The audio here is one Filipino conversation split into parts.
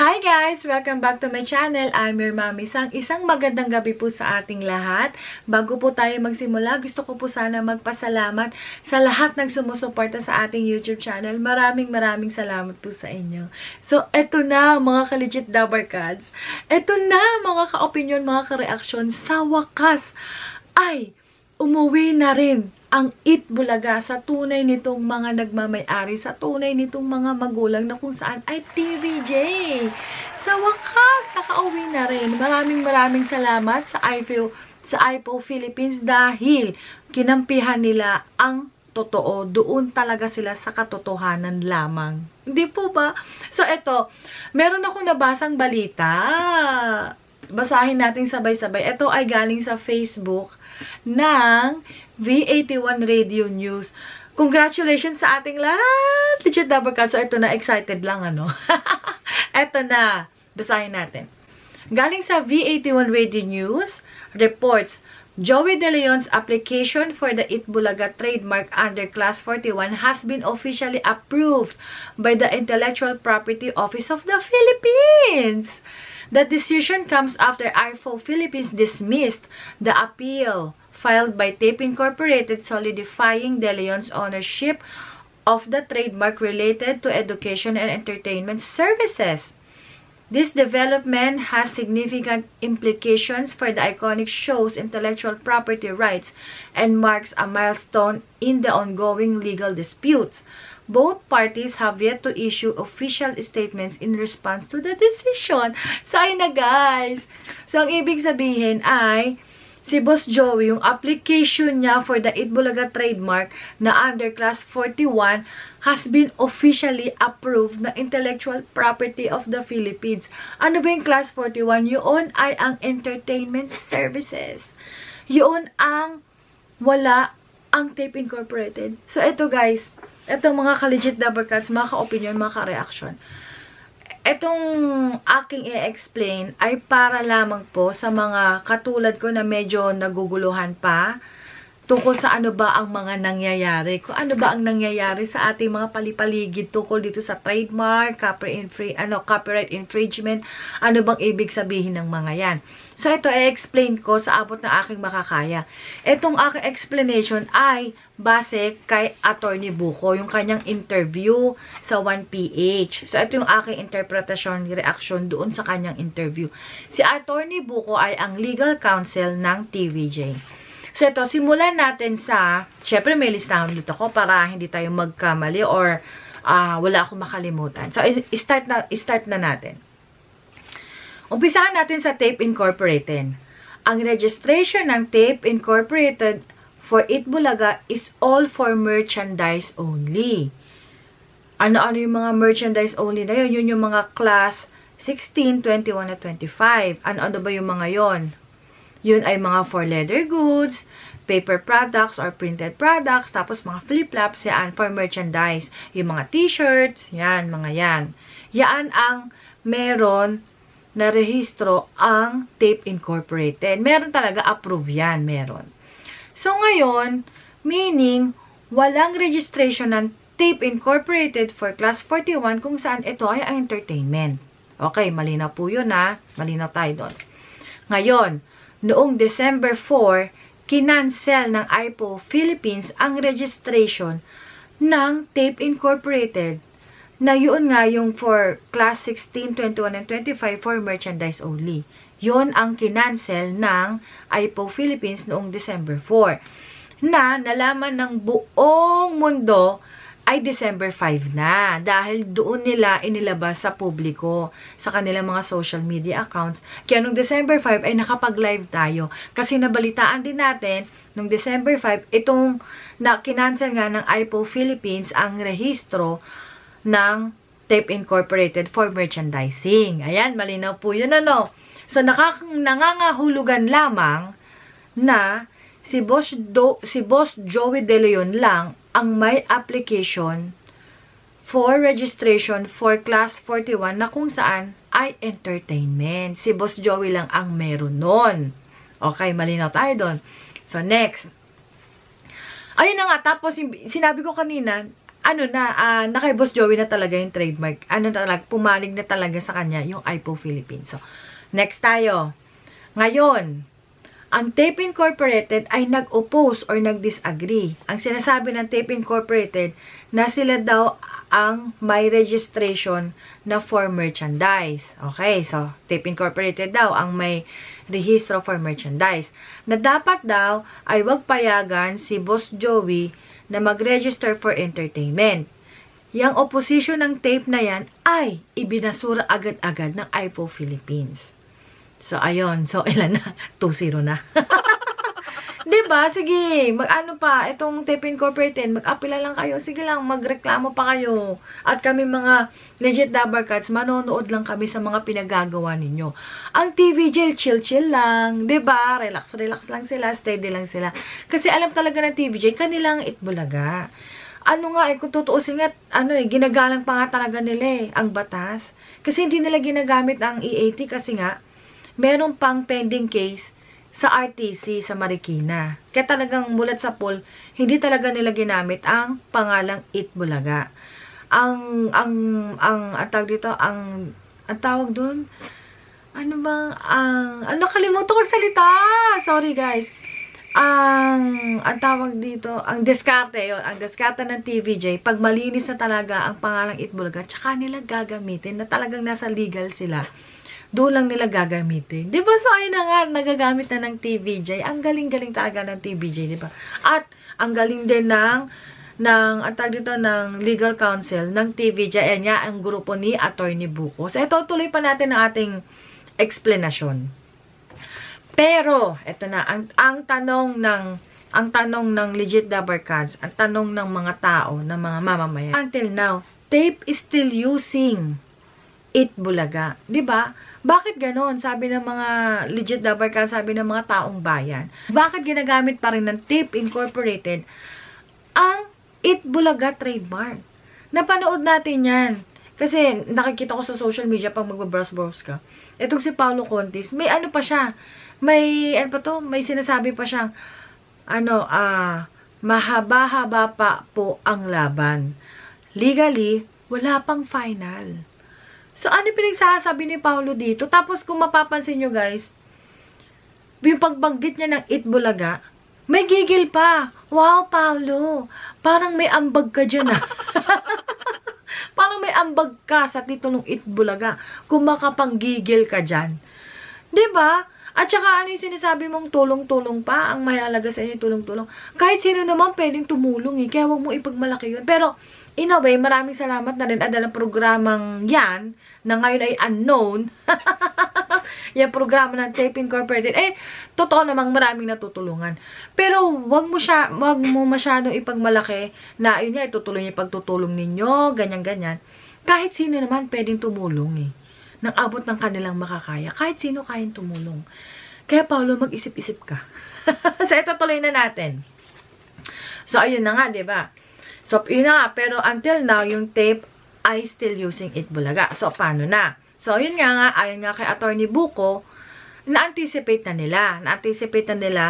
Hi guys! Welcome back to my channel. I'm your Mami Sang. Isang magandang gabi po sa ating lahat. Bago po tayo magsimula, gusto ko po sana magpasalamat sa lahat ng sumusuporta sa ating YouTube channel. Maraming maraming salamat po sa inyo. So, eto na mga ka-legit Dabarkads. Eto na mga ka-opinion, mga ka-reaction. Sa wakas ay umuwi na rin ang It Bulaga sa tunay nitong mga nagmamay-ari, sa tunay nitong mga magulang na kung saan ay TVJ. Sa wakas, nakauwi na rin. Maraming maraming salamat sa IPO, sa IPO Philippines dahil kinampihan nila ang totoo. Doon talaga sila sa katotohanan lamang. Hindi po ba? So, eto, meron akong nabasang balita. Basahin natin sabay-sabay. Ito ay galing sa Facebook ng V81 Radio News. Congratulations sa ating lahat! Legit Double Cut. So, ito na. Excited lang, ano? ito na. Basahin natin. Galing sa V81 Radio News, reports, Joey De Leon's application for the Itbulaga trademark under Class 41 has been officially approved by the Intellectual Property Office of the Philippines. The decision comes after IFO Philippines dismissed the appeal filed by Tape Incorporated solidifying De Leon's ownership of the trademark related to education and entertainment services. This development has significant implications for the iconic show's intellectual property rights and marks a milestone in the ongoing legal disputes. Both parties have yet to issue official statements in response to the decision. So, ayun na guys. So, ang ibig sabihin ay, si Boss Joey, yung application niya for the Itbulaga trademark na under Class 41 has been officially approved na intellectual property of the Philippines. Ano ba yung Class 41? Yun ay ang entertainment services. Yun ang wala ang Tape Incorporated. So, ito guys, ito mga ka-legit Dabarcats, mga ka-opinion, mga ka-reaction etong aking i-explain ay para lamang po sa mga katulad ko na medyo naguguluhan pa tungkol sa ano ba ang mga nangyayari. Kung ano ba ang nangyayari sa ating mga palipaligid tungkol dito sa trademark, copyright, infri ano, copyright infringement, ano bang ibig sabihin ng mga yan. So, ito i-explain ko sa abot ng aking makakaya. Itong aking explanation ay base kay Attorney Buko, yung kanyang interview sa 1PH. So, ito yung aking interpretasyon, reaction doon sa kanyang interview. Si Attorney Buko ay ang legal counsel ng TVJ. So, ito, simulan natin sa, syempre may listahan ulit ako para hindi tayo magkamali or uh, wala akong makalimutan. So, start na, start na natin. Umpisahan natin sa Tape Incorporated. Ang registration ng Tape Incorporated for Itbulaga is all for merchandise only. Ano-ano yung mga merchandise only na yun? Yun yung mga class 16, 21, at 25. Ano-ano ba yung mga yon? Yun ay mga for leather goods, paper products or printed products, tapos mga flip-flops, yan for merchandise. Yung mga t-shirts, yan, mga yan. Yan ang meron na rehistro ang Tape Incorporated. Meron talaga approve yan, meron. So ngayon, meaning, walang registration ng Tape Incorporated for Class 41 kung saan ito ay entertainment. Okay, malinaw po yun ha. Malinaw tayo doon. Ngayon, noong December 4, kinansel ng IPO Philippines ang registration ng Tape Incorporated na yun nga yung for class 16, 21, and 25 for merchandise only. Yun ang kinansel ng IPO Philippines noong December 4 na nalaman ng buong mundo ay December 5 na dahil doon nila inilabas sa publiko sa kanilang mga social media accounts. Kaya nung December 5 ay nakapag-live tayo kasi nabalitaan din natin nung December 5 itong na kinansel nga ng IPO Philippines ang rehistro ng Tape Incorporated for merchandising. Ayan, malinaw po yun ano. So, nakak nangangahulugan lamang na si Boss, Do si Boss Joey De Leon lang ang may application for registration for Class 41 na kung saan ay entertainment. Si Boss Joey lang ang meron nun. Okay, malinaw tayo doon. So, next. Ayun na nga, tapos sinabi ko kanina, ano na, ah, na kay Boss Joey na talaga yung trademark. Ano na talaga, pumanig na talaga sa kanya yung iPo Philippines. So, next tayo. Ngayon, ang Tape Incorporated ay nag-oppose or nag-disagree. Ang sinasabi ng Tape Incorporated na sila daw ang may registration na for merchandise. Okay, so Tape Incorporated daw ang may rehistro for merchandise. Na dapat daw ay wag payagan si Boss Joey na mag-register for entertainment. Yang opposition ng tape na yan ay ibinasura agad-agad ng IPO Philippines. So, ayun. So, ilan na? 2-0 na. 'Di ba? Sige, mag-ano pa, itong Tape Incorporated, mag-apila lang kayo. Sige lang, magreklamo pa kayo. At kami mga legit Dabar Cats, manonood lang kami sa mga pinagagawa ninyo. Ang TV jail, chill-chill lang. ba? Relax-relax lang sila, steady lang sila. Kasi alam talaga ng TV jail, kanilang itbulaga. Ano nga, eh, kung tutuusin nga, ano eh, ginagalang pa nga talaga nila eh, ang batas. Kasi hindi nila ginagamit ang E80 kasi nga, meron pang pending case sa RTC sa Marikina. Kaya talagang mulat sa poll, hindi talaga nila ginamit ang pangalang Itbulaga. Ang ang ang ang tawag dito, ang ang tawag doon, ano bang ang ano kalimutan ko salita. Sorry guys. Ang ang tawag dito, ang diskarte yon, ang diskarte ng TVJ, pag malinis na talaga ang pangalang Itbulaga, tsaka nila gagamitin na talagang nasa legal sila doon lang nila gagamitin. Ba? So, ayun na nga, nagagamit na ng TVJ. Ang galing-galing talaga ng TVJ, ba? At, ang galing din ng, ng, ang dito, ng legal counsel ng TVJ. Ayan nga, ang grupo ni Attorney Buko. So, ito, tuloy pa natin ang ating explanation. Pero, ito na, ang, ang tanong ng, ang tanong ng legit Dabarkads, ang tanong ng mga tao, ng mga mamamayan. Until now, tape is still using it bulaga. 'Di ba? Bakit ganon? Sabi ng mga legit Dabarkads, sabi ng mga taong bayan. Bakit ginagamit pa rin ng tape incorporated ang it bulaga trademark? Napanood natin 'yan. Kasi nakikita ko sa social media pag magbabrowse-browse ka. Itong si Paulo Contis, may ano pa siya. May, ano pa to? May sinasabi pa siyang, ano, ah, mahaba-haba pa po ang laban. Legally, wala pang final. So, ano pinagsasabi ni Paulo dito? Tapos, kung mapapansin nyo guys, yung pagbanggit niya ng Itbulaga, may gigil pa. Wow, Paulo. Parang may ambag ka dyan ah. Parang may ambag ka sa titulong Itbulaga. Kung makapanggigil ka dyan. ba? At saka ano yung sinasabi mong tulong-tulong pa, ang mahalaga sa inyo tulong-tulong. Kahit sino naman pwedeng tumulong eh, kaya huwag mo ipagmalaki yun. Pero, in a way, maraming salamat na rin dalang programang yan, na ngayon ay unknown, yung programa ng Tape Incorporated, eh, totoo namang maraming natutulungan. Pero, wag mo siya, wag mo masyadong ipagmalaki na, yun nga, itutuloy yung pagtutulong ninyo, ganyan-ganyan. Kahit sino naman pwedeng tumulong eh ng abot ng kanilang makakaya. Kahit sino kayang tumulong. Kaya, Paolo, mag-isip-isip ka. so, ito tuloy na natin. So, ayun na nga, ba diba? So, yun nga. Pero, until now, yung tape ay still using it bulaga. So, paano na? So, yun nga nga, ayon nga kay Attorney Buko, na-anticipate na nila. Na-anticipate na nila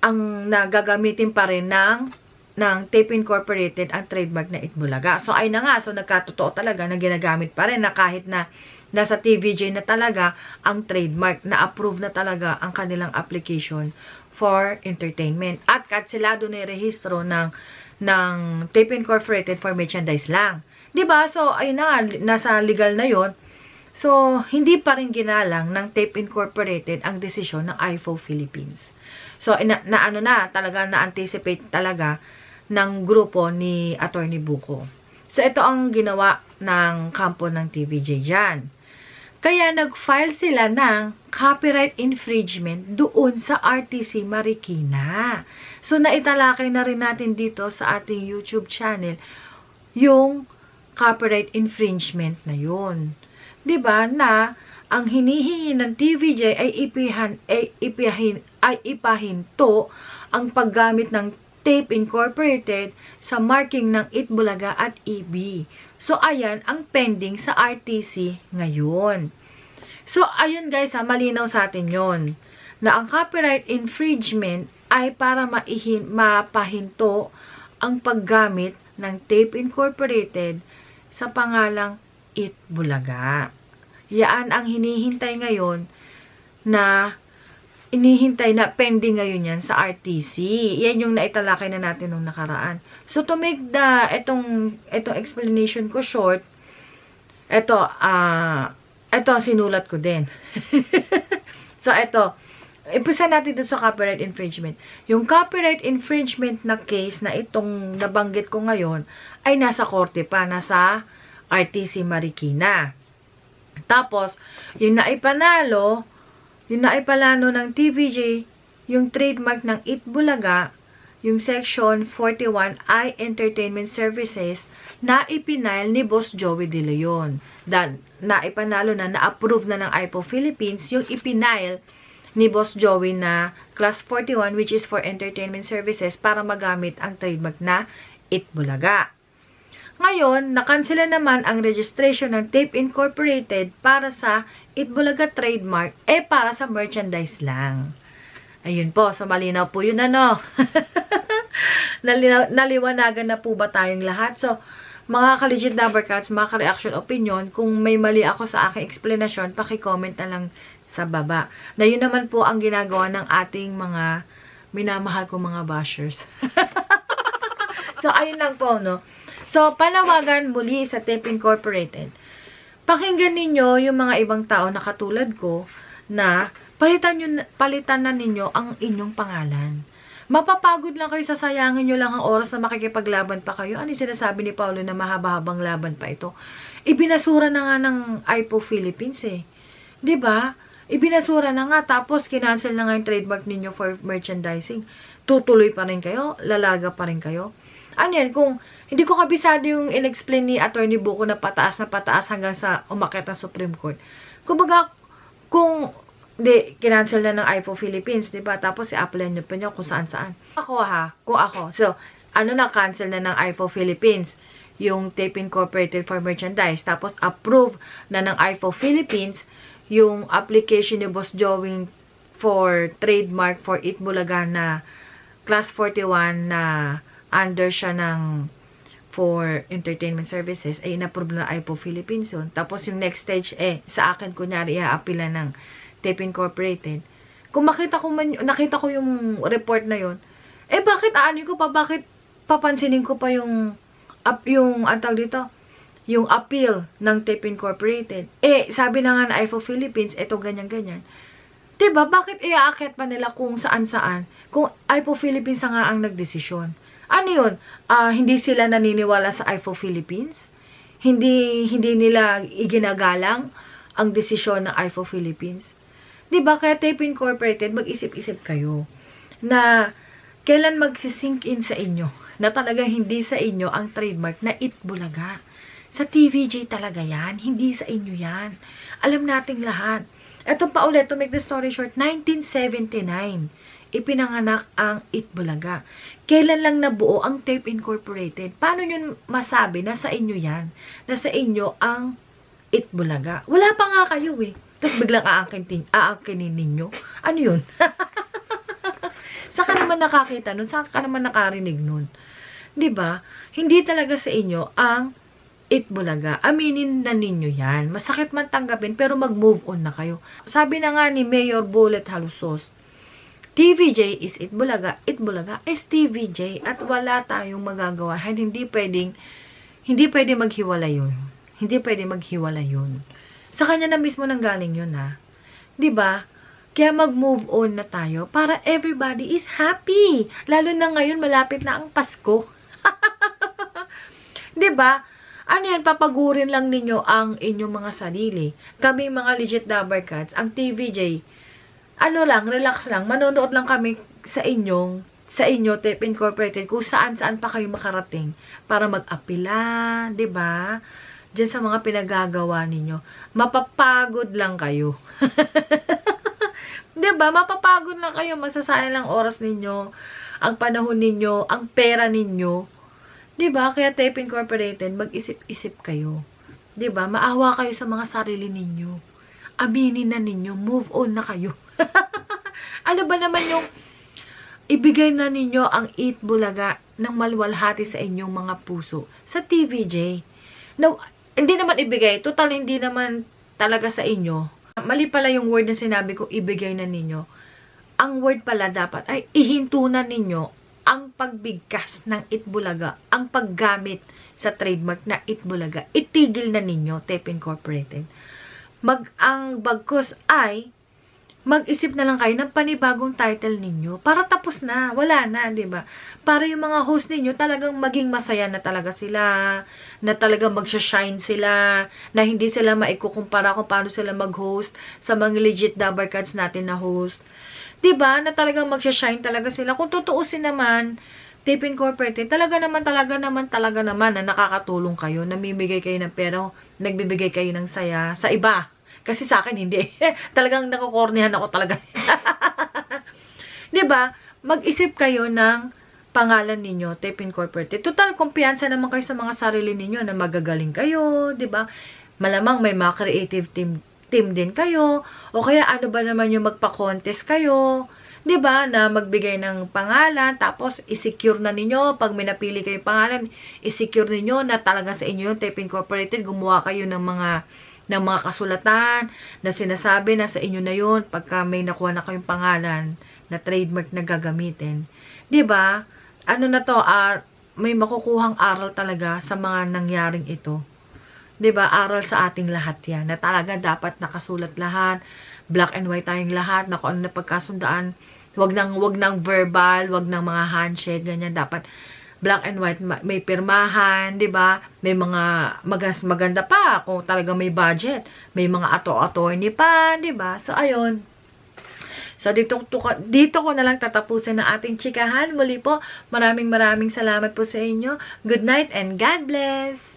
ang nagagamitin pa rin ng ng Tape Incorporated ang trademark na Itbulaga. So, ay na nga. So, nagkatotoo talaga na ginagamit pa rin na kahit na nasa TVJ na talaga ang trademark, na approve na talaga ang kanilang application for entertainment. At kansilado na rehistro ng, ng Tape Incorporated for merchandise lang. 'Di ba So, ayun na nasa legal na yon So, hindi pa rin ginalang ng Tape Incorporated ang desisyon ng IFO Philippines. So, na, na ano na, talaga na-anticipate talaga ng grupo ni Attorney Buko. So, ito ang ginawa ng kampo ng TVJ dyan. Kaya nag-file sila ng copyright infringement doon sa RTC Marikina. So, naitalakay na rin natin dito sa ating YouTube channel yung copyright infringement na yun. 'Di ba na ang hinihingi ng TVJ ay ipihan ay ipihin ay ipahinto ang paggamit ng Tape Incorporated sa marking ng Itbulaga at EB. So, ayan ang pending sa RTC ngayon. So, ayun guys, ha, malinaw sa atin yon na ang copyright infringement ay para maihin, mapahinto ang paggamit ng Tape Incorporated sa pangalang It Bulaga. Yaan ang hinihintay ngayon na inihintay na pending ngayon yan sa RTC. Yan yung naitalakay na natin nung nakaraan. So, to make the, etong, etong explanation ko short, eto, ah, eto, sinulat ko din. so, eto, Impisa natin dito sa copyright infringement. Yung copyright infringement na case na itong nabanggit ko ngayon ay nasa korte pa, nasa RTC Marikina. Tapos, yung naipanalo, yung naipalano ng TVJ, yung trademark ng Itbulaga, yung Section 41I Entertainment Services na ipinail ni Boss Joey De Leon. Dan, naipanalo na, na-approve na ng IPO Philippines yung ipinail ni Boss Joey na Class 41 which is for entertainment services para magamit ang trademark na Itbulaga. Ngayon, nakansela naman ang registration ng Tape Incorporated para sa Itbulaga trademark eh para sa merchandise lang. Ayun po, sa malinaw po yun ano. Nalinaw, naliwanagan na po ba tayong lahat? So, mga ka-legit number cards, mga ka-reaction opinion, kung may mali ako sa aking explanation, paki-comment na lang sa baba. Na yun naman po ang ginagawa ng ating mga minamahal ko mga bashers. so, ayun lang po, no? So, panawagan muli sa Tape Incorporated. Pakinggan ninyo yung mga ibang tao na katulad ko na palitan, nyo, palitan na ninyo ang inyong pangalan. Mapapagod lang kayo, sasayangin nyo lang ang oras na makikipaglaban pa kayo. Ano yung sinasabi ni Paulo na mahaba-habang laban pa ito? Ibinasura na nga ng IPO Philippines eh. ba? Ibinasura na nga, tapos kinancel na nga yung trademark ninyo for merchandising. Tutuloy pa rin kayo? Lalaga pa rin kayo? Ano yan? Kung hindi ko kabisado yung in-explain ni Attorney Buko na pataas na pataas hanggang sa umakit ng Supreme Court. Kumbaga, kung di, kinancel na ng IPO Philippines, di ba? Tapos i-apply nyo pa nyo kung saan-saan. Ako ha, kung ako. So, ano na, cancel na ng IPO Philippines yung Tape Incorporated for Merchandise. Tapos, approve na ng IPO Philippines yung application ni Boss Joey for trademark for It Bulaga na class 41 na under siya ng for entertainment services ay inapprove na IPO Philippines yun. Tapos yung next stage eh sa akin kunyari i-appila ng Tape Incorporated. Kung makita ko man, nakita ko yung report na yun, eh bakit aani ko pa, bakit papansinin ko pa yung up yung antag dito, yung appeal ng Tape Incorporated. Eh, sabi na nga na IFO Philippines, eto ganyan-ganyan. 'Di ba Bakit iaakit pa nila kung saan-saan? Kung IFO Philippines na nga ang nagdesisyon. Ano yun? Ah, hindi sila naniniwala sa IFO Philippines? Hindi, hindi nila iginagalang ang desisyon ng IFO Philippines? 'Di ba Kaya Tape Incorporated, mag-isip-isip kayo na kailan magsisink in sa inyo na talagang hindi sa inyo ang trademark na Itbulaga. Sa TVJ talaga yan. Hindi sa inyo yan. Alam nating lahat. Ito pa ulit, to make the story short, 1979, ipinanganak ang Itbulaga. Kailan lang nabuo ang Tape Incorporated? Paano nyo masabi na sa inyo yan? Na sa inyo ang Itbulaga? Wala pa nga kayo eh. Tapos biglang aangkin, aangkinin ninyo. Ano yun? Saan ka naman nakakita nun? Saan ka naman nakarinig nun? ba? Hindi talaga sa inyo ang Itbulaga. Aminin na ninyo yan. Masakit man tanggapin, pero mag-move on na kayo. Sabi na nga ni Mayor Bullet Halusos, TVJ is Itbulaga, Itbulaga is TVJ, at wala tayong magagawa. Hindi pwedeng, hindi pwedeng maghiwala yun. Hindi pwedeng maghiwala yun. Sa kanya na mismo nang galing yun, ha? 'Di ba? Kaya mag-move on na tayo para everybody is happy. Lalo na ngayon, malapit na ang Pasko. 'Di ba? Ano yan, papagurin lang ninyo ang inyong mga sarili. Kami mga legit number cards, ang TVJ, ano lang, relax lang, manonood lang kami sa inyong, sa inyo, Tape Incorporated, kung saan-saan pa kayo makarating para mag-apila, ba? Diyan sa mga pinagagawa ninyo. Mapapagod lang kayo. ba? Mapapagod lang kayo, masasayang lang oras ninyo, ang panahon ninyo, ang pera ninyo ba? Kaya Tape Incorporated, mag-isip-isip kayo. ba? Maawa kayo sa mga sarili ninyo. Aminin na ninyo, move on na kayo. ano ba naman yung ibigay na ninyo ang Eat Bulaga ng malwalhati sa inyong mga puso sa TVJ. No, hindi naman ibigay. Total, hindi naman talaga sa inyo. Mali pala yung word na sinabi ko, ibigay na ninyo. Ang word pala dapat ay ihintunan ninyo ang pagbigkas ng Itbulaga, ang paggamit sa trademark na Itbulaga. Itigil na ninyo, TEP Incorporated. Mag, ang bagkus ay mag-isip na lang kayo ng panibagong title ninyo para tapos na, wala na, 'di ba? Para yung mga host ninyo talagang maging masaya na talaga sila, na talagang magsha-shine sila, na hindi sila maikukumpara kung paano sila mag-host sa mga legit Dabar Cards natin na host. 'Di ba? Na talagang magsha-shine talaga sila. Kung tutuusin naman, Tip Incorporated, talaga naman, talaga naman, talaga naman na nakakatulong kayo, namimigay kayo ng pera, nagbibigay kayo ng saya sa iba. Kasi sa akin, hindi. Talagang nakukornihan ako talaga. ba? Mag-isip kayo ng pangalan ninyo, Tape Incorporated. Total, kumpiyansa naman kayo sa mga sarili ninyo na magagaling kayo, ba? Malamang may mga creative team team din kayo o kaya ano ba naman yung magpa-contest kayo 'di ba na magbigay ng pangalan tapos i-secure na ninyo pag may napili kayo pangalan i-secure ninyo na talaga sa inyo yung Tape Incorporated gumawa kayo ng mga ng mga kasulatan na sinasabi na sa inyo na yun pagka may nakuha na kayong pangalan na trademark na gagamitin. 'Di ba? Ano na to, ah, may makukuhang aral talaga sa mga nangyaring ito. 'Di ba? Aral sa ating lahat 'yan. Na talaga dapat nakasulat lahat, black and white tayong lahat, na kung ano na pagkasundaan. Wag nang wag nang verbal, wag nang mga handshake ganyan dapat black and white, ma- may pirmahan, 'di ba? May mga magas maganda pa kung talaga may budget. May mga ato-attorney pa, 'di ba? So ayun. So dito, to- dito ko na lang tatapusin ang ating chikahan. Muli po, maraming maraming salamat po sa inyo. Good night and God bless!